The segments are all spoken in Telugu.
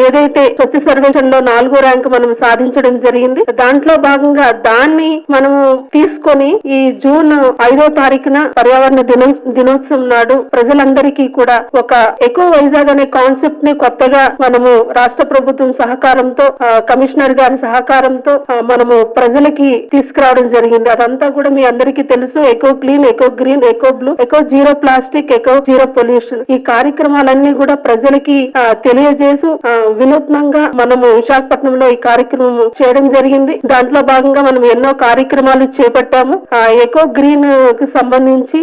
ఏదైతే స్వచ్ఛ సర్వేక్షణ లో నాలుగో ర్యాంక్ మనం సాధించడం జరిగింది దాంట్లో భాగంగా దాన్ని మనము తీసుకొని ఈ జూన్ ఐదో తారీఖున పర్యావరణ దినో దినోత్సవం నాడు ప్రజలందరికీ కూడా ఒక ఎకో వైజాగ్ అనే కాన్సెప్ట్ని కొత్తగా మనము రాష్ట్ర ప్రభుత్వం సహకారంతో కమిషనర్ గారి సహకారంతో మనము ప్రజలకి తీసుకురావడం జరిగింది. అదంతా కూడా మీ అందరికీ తెలుసు. Eco clean eco green eco blue eco zero plastic eco zero pollution ఈ కార్యక్రమాలన్నీ కూడా ప్రజలకి తెలియజేసు ఆ, వినూత్నంగా మనము విశాఖపట్నంలో ఈ కార్యక్రమం చేయడం జరిగింది. దాంట్లో భాగంగా మనం ఎన్నో కార్యక్రమాలు చేపట్టాము. ఆ ఎకో గ్రీన్కి సంబంధించి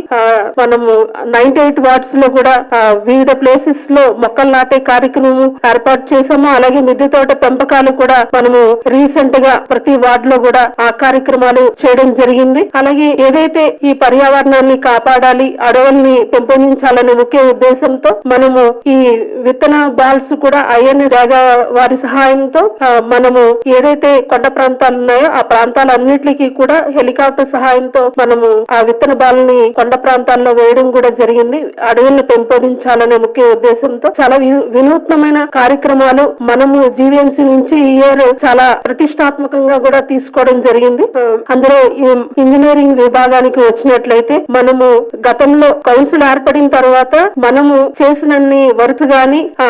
మనము నైన్టీ ఎయిట్ వార్డ్స్లో కూడా వివిధ ప్లేసెస్లో మొక్కలు నాటే కార్యక్రమం ఏర్పాటు చేసాము అలాగే మిద్దె తోట పెంపకాలు కూడా మనము రీసెంట్గా ప్రతి వార్డ్లో కూడా ఆ కార్యక్రమాలు చేయడం జరిగింది. అలాగే ఏదైతే ఈ పర్యావరణాన్ని కాపాడాలి అడవుల్ని పెంపొందించాలనే ముఖ్య ఉద్దేశంతో మనము ఈ విత్తన బాల్స్ కూడా ఐఎన్ఎస్ జాగా వారి సహాయంతో మనము ఏదైతే కొండ ప్రాంతాలు ఉన్నాయో ఆ ప్రాంతాలన్నిటికీ కూడా హెలికాప్టర్ సహాయంతో మనము ఆ విత్తన బాలని కొండ ప్రాంతాల్లో వేయడం కూడా జరిగింది. అడవులను పెంపొందించాలనే ముఖ్య ఉద్దేశంతో చాలా వి- వినూత్నమైన కార్యక్రమాలు మనము జీవీఎంసీ నుంచి ఈ ఇయర్ చాలా ప్రతిష్టాత్మకంగా కూడా తీసుకోవడం జరిగింది. అందులో ఇంజనీరింగ్ విభాగానికి వచ్చినట్లయితే మనము గతంలో కౌన్సిల్ ఏర్పడిన తర్వాత మనము చేసినన్ని వర్క్స్ గాని ఆ,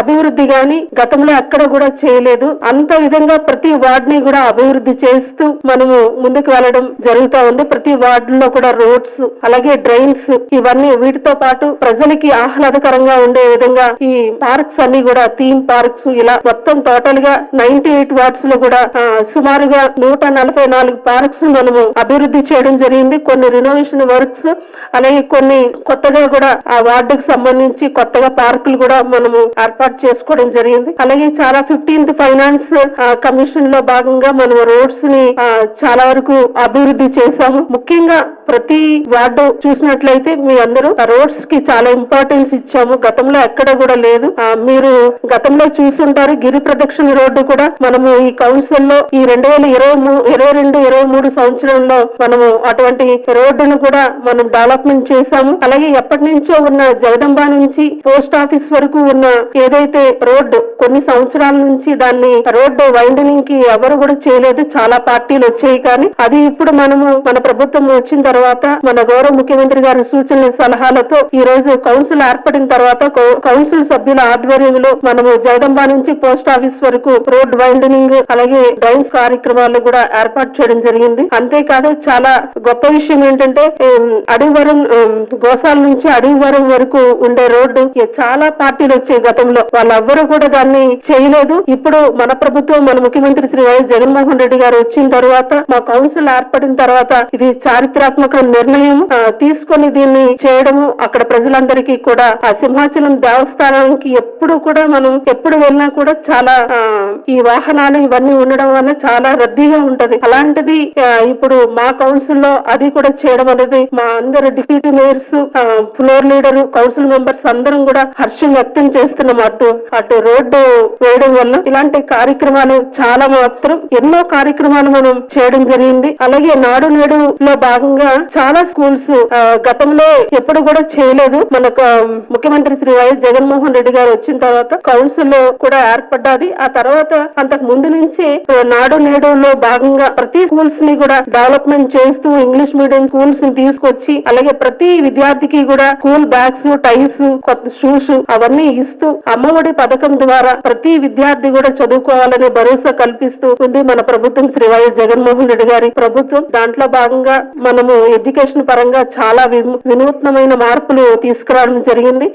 అభివృద్ధి గాని గతంలో ఎక్కడ కూడా చేయలేదు. అంత విధంగా ప్రతి వార్డ్ని కూడా అభివృద్ధి చేస్తూ మనము ముందుకు వెళ్ళడం జరుగుతా ఉంది. ప్రతి వార్డ్లో కూడా రోడ్స్ అలాగే డ్రైన్స్ ఇవన్నీ వీటితో పాటు ప్రజలకి ఆహ్లాదకరంగా ఉండే విధంగా ఈ పార్క్స్ అన్ని కూడా థీమ్ పార్క్స్ ఇలా మొత్తం టోటల్గా నైన్టీ ఎయిట్ వార్డ్స్లో కూడా సుమారుగా నూట నలభై నాలుగు పార్క్స్ మనము అభివృద్ధి చేయడం జరిగింది. కొన్ని రినోవేషన్ వర్క్స్ అలాగే కొన్ని కొత్తగా కూడా ఆ వార్డుకు సంబంధించి కొత్తగా పార్కులు కూడా మనము ఏర్పాటు చేసుకోవడం జరిగింది. అలాగే చాలా ఫిఫ్టీన్త్ ఫైనాన్స్ కమిషన్లో భాగంగా మనం రోడ్స్ని చాలా వరకు అభివృద్ధి చేశాము. ముఖ్యంగా ప్రతి వార్డు చూసినట్లయితే మీ అందరూ రోడ్స్కి చాలా ఇంపార్టెన్స్ ఇచ్చాము. గతంలో ఎక్కడ కూడా లేదు. మీరు గతంలో చూసుంటారు గిరి ప్రదక్షిణ రోడ్డు కూడా మనము ఈ కౌన్సిల్లో ఈ రెండు వేల ఇరవై ఇరవై రెండు ఇరవై మూడు సంవత్సరంలో మనము అటువంటి రోడ్డును కూడా మనం డెవలప్మెంట్ చేశాము. అలాగే ఎప్పటి నుంచో ఉన్న జగదంబ నుంచి పోస్ట్ ఆఫీస్ వరకు ఉన్న ఏదైతే రోడ్ రోడ్డు. కొన్ని సంవత్సరాల నుంచి దాన్ని రోడ్డు వైండనింగ్కి ఎవరు కూడా చేయలేదు. చాలా పార్టీలు వచ్చాయి కానీ అది ఇప్పుడు మనము మన ప్రభుత్వం వచ్చిన తర్వాత మన గౌరవ ముఖ్యమంత్రి గారి సూచనల సలహాలతో ఈ రోజు కౌన్సిల్ ఏర్పడిన తర్వాత కౌన్సిల్ సభ్యుల ఆధ్వర్యంలో మనము జగదంబ నుంచి పోస్ట్ ఆఫీస్ వరకు రోడ్ వైండనింగ్ అలాగే డ్రైన్స్ కార్యక్రమాలు కూడా ఏర్పాటు చేయడం జరిగింది. అంతేకాదు చాలా గొప్ప విషయం ఏంటంటే అడవివరం గోసాల నుంచి అడవివరం వరకు ఉండే రోడ్డు చాలా పార్టీలు వచ్చాయి గతంలో. వాళ్ళెవ్వరూ కూడా దాన్ని చేయలేదు. ఇప్పుడు మన ప్రభుత్వం మన ముఖ్యమంత్రి శ్రీ వైఎస్ జగన్మోహన్ రెడ్డి గారు వచ్చిన తర్వాత మా కౌన్సిల్ ఏర్పడిన తర్వాత ఇది చారిత్రాత్మక నిర్ణయం. తీసుకొని దీన్ని చేయడము అక్కడ ప్రజలందరికీ కూడా ఆ సింహాచలం దేవస్థానానికి ఎప్పుడు కూడా మనం ఎప్పుడు వెళ్ళినా కూడా చాలా ఈ వాహనాలు ఇవన్నీ ఉండడం వల్ల చాలా రద్దీగా ఉంటది. అలాంటిది ఇప్పుడు మా కౌన్సిల్లో అది కూడా చేయడం అనేది మా అందరు deputy mayors floor leader council members అందరం కూడా హర్షం వ్యక్తం చేస్తున్నాం అటు అటు రోడ్డు వేయడం వల్ల ఇలాంటి కార్యక్రమాలు చాలా మాత్రం ఎన్నో కార్యక్రమాలు మనం చేయడం జరిగింది. అలాగే నాడు నేడు లో భాగంగా చాలా స్కూల్స్ గతంలో ఎప్పుడు కూడా చేయలేదు. మనకు ముఖ్యమంత్రి శ్రీ వైఎస్ జగన్మోహన్ రెడ్డి గారు వచ్చిన తర్వాత కౌన్సిల్లో కూడా ఏర్పడ్డాది. ఆ తర్వాత అంతకు ముందు నుంచి నాడు నేడులో భాగంగా ప్రతి స్కూల్స్ని కూడా డెవలప్మెంట్ చేస్తూ ఇంగ్లీష్ మీడియం స్కూల్స్ని తీసుకొచ్చి అలాగే ప్రతి విద్యార్థికి కూడా స్కూల్ బ్యాగ్స్ టైస్ కొత్త షూస్ అవన్నీ ఇస్తూ అమ్మఒడి పథకం ద్వారా ప్రతి విద్యార్థి కూడా చదువుకోవాలనే భరోసా కల్పిస్తూ ఉంది మన ప్రభుత్వం శ్రీ వైఎస్ జగన్మోహన్ రెడ్డి గారి ప్రభుత్వం. దాంట్లో భాగంగా మనము ఎడ్యుకేషన్ పరంగా చాలా వినూత్నమైన మార్పులు తీసుకురావడం జరిగింది.